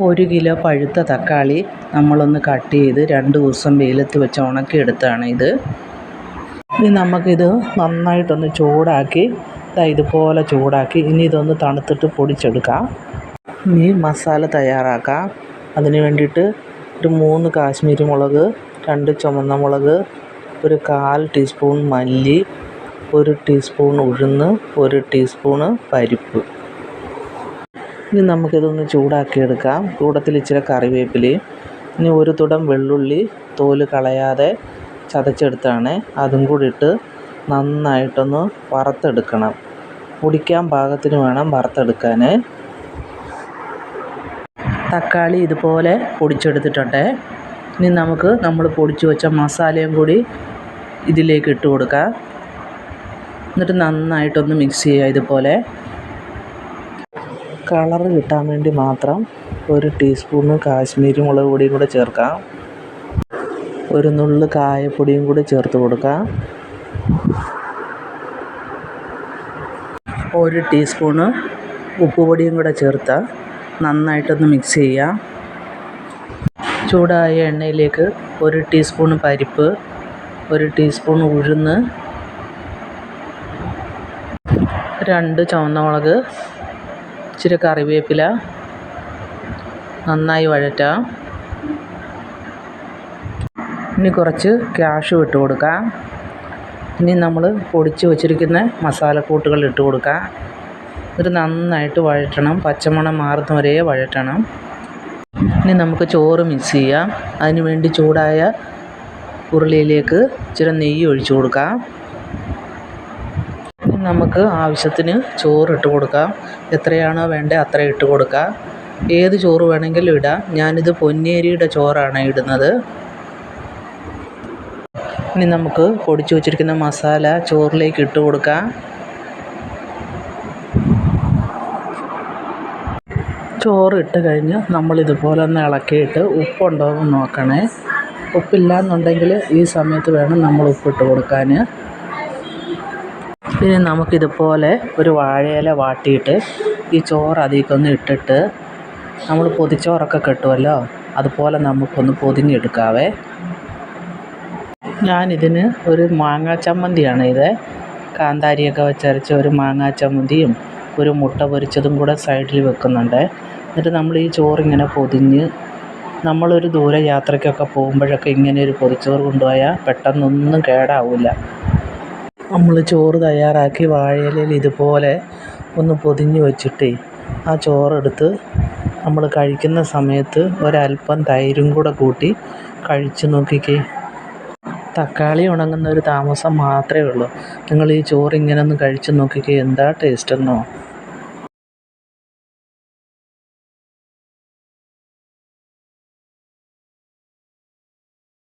ഒരു കിലോ പഴുത്ത തക്കാളി നമ്മളൊന്ന് കട്ട് ചെയ്ത് രണ്ട് ദിവസം വെയിലത്ത് വെച്ച് ഉണക്കിയെടുത്തതാണ് ഇത്. ഇനി നമുക്കിത് നന്നായിട്ടൊന്ന് ചൂടാക്കി ഇതാ ഇതുപോലെ ചൂടാക്കി. ഇനി ഇതൊന്ന് തണുത്തിട്ട് പൊടിച്ചെടുക്കാം. ഇനി മസാല തയ്യാറാക്കാം. അതിന് വേണ്ടിയിട്ട് ഒരു മൂന്ന് കാശ്മീരി മുളക് രണ്ട് ചുമന്ന മുളക് ഒരു കാൽ ടീസ്പൂൺ മല്ലി ഒരു ടീസ്പൂൺ ഉഴുന്ന് ഒരു ടീസ്പൂണ് പരിപ്പ്. ഇനി നമുക്കിതൊന്ന് ചൂടാക്കിയെടുക്കാം. കൂടത്തിൽ ഇച്ചിരി കറിവേപ്പിലയും ഇനി ഒരു തുടം വെള്ളുള്ളി തോൽ കളയാതെ ചതച്ചെടുത്താണ്. അതും കൂടി ഇട്ട് നന്നായിട്ടൊന്ന് വറുത്തെടുക്കണം. പൊടിക്കാൻ പാകത്തിന് വേണം വറുത്തെടുക്കാൻ തക്കാളി ഇതുപോലെ പൊടിച്ചെടുത്തിട്ടുണ്ട്. ഇനി നമുക്ക് നമ്മൾ പൊടിച്ചു വെച്ച മസാലയും കൂടി ഇതിലേക്ക് ഇട്ട് കൊടുക്കാം. എന്നിട്ട് നന്നായിട്ടൊന്ന് മിക്സ് ചെയ്യുക ഇതുപോലെ. കളറ് കിട്ടാൻ വേണ്ടി മാത്രം ഒരു ടീസ്പൂണ് കാശ്മീരി മുളക് പൊടിയും കൂടെ ചേർക്കാം. ഒരു നുള്ള് കായപ്പൊടിയും കൂടി ചേർത്ത് കൊടുക്കാം. ഒരു ടീസ്പൂണ് ഉപ്പ് പൊടിയും കൂടെ ചേർത്ത് നന്നായിട്ടൊന്ന് മിക്സ് ചെയ്യാം. ചൂടായ എണ്ണയിലേക്ക് ഒരു ടീസ്പൂൺ പരിപ്പ് ഒരു ടീസ്പൂൺ ഉഴുന്ന് രണ്ട് ചുവന്ന മുളക് ഇച്ചിരി കറിവേപ്പില നന്നായി വഴറ്റാം. ഇനി കുറച്ച് ക്യാഷു ഇട്ട് കൊടുക്കാം. ഇനി നമ്മൾ പൊടിച്ച് വച്ചിരിക്കുന്ന മസാലക്കൂട്ടുകൾ ഇട്ട് കൊടുക്കാം. ഇത് നന്നായിട്ട് വഴറ്റണം. പച്ചമണം മാറുന്ന വരെ വഴറ്റണം. ഇനി നമുക്ക് ചോറ് മിക്സ് ചെയ്യാം. അതിന് വേണ്ടി ചൂടായ ഉരുളിയിലേക്ക് ഇച്ചിരി നെയ്യ് ഒഴിച്ച് കൊടുക്കാം. നമുക്ക് ആവശ്യത്തിന് ചോറ് ഇട്ട് കൊടുക്കാം. എത്രയാണോ വേണ്ടത് അത്രയും ഇട്ട് കൊടുക്കാം. ഏത് ചോറ് വേണമെങ്കിലും ഇടാം. ഞാനിത് പൊന്നിയരിയുടെ ചോറാണ് ഇടുന്നത്. ഇനി നമുക്ക് പൊടിച്ചു വച്ചിരിക്കുന്ന മസാല ചോറിലേക്ക് ഇട്ട് കൊടുക്കാം. ചോറ് ഇട്ട് കഴിഞ്ഞ് നമ്മൾ ഇതുപോലെ ഒന്ന് ഇളക്കിയിട്ട് ഉപ്പുണ്ടോ എന്ന് നോക്കണേ. ഉപ്പില്ല എന്നുണ്ടെങ്കിൽ ഈ സമയത്ത് വേണം നമ്മൾ ഉപ്പിട്ട് കൊടുക്കാൻ. ഇനി നമുക്കിതുപോലെ ഒരു വാഴയില വാട്ടിയിട്ട് ഈ ചോറ് അതിലേക്കൊന്ന് ഇട്ടിട്ട് നമ്മൾ പൊതിച്ചോറൊക്കെ കെട്ടുമല്ലോ അതുപോലെ നമുക്കൊന്ന് പൊതിഞ്ഞെടുക്കാവേ. ഞാനിതിന് ഒരു മാങ്ങാ ചമ്മന്തിയാണ് ഇത്. കാന്താരിയൊക്കെ വെച്ചരച്ച ഒരു മാങ്ങാ ചമ്മന്തിയും ഒരു മുട്ട പൊരിച്ചതും കൂടെ സൈഡിൽ വെക്കുന്നുണ്ട്. എന്നിട്ട് നമ്മൾ ഈ ചോറിങ്ങനെ പൊതിഞ്ഞ് നമ്മളൊരു ദൂര യാത്രയ്ക്കൊക്കെ പോകുമ്പോഴൊക്കെ ഇങ്ങനെ ഒരു പൊതിച്ചോറ് കൊണ്ടുപോയാൽ പെട്ടെന്നൊന്നും കേടാവില്ല. നമ്മൾ ചോറ് തയ്യാറാക്കി വാഴയിലയിൽ ഇതുപോലെ ഒന്ന് പൊതിഞ്ഞ് വെച്ചിട്ടേ ആ ചോറെടുത്ത് നമ്മൾ കഴിക്കുന്ന സമയത്ത് ഒരൽപ്പം തൈരും കൂടെ കൂട്ടി കഴിച്ചു നോക്കിക്കേ. തക്കാളി ഉണങ്ങുന്ന ഒരു താമസം മാത്രമേ ഉള്ളൂ. നിങ്ങൾ ഈ ചോറ് ഇങ്ങനെ ഒന്ന് കഴിച്ചു നോക്കിക്കേ. എന്താ ടേസ്റ്റ് എന്നോ?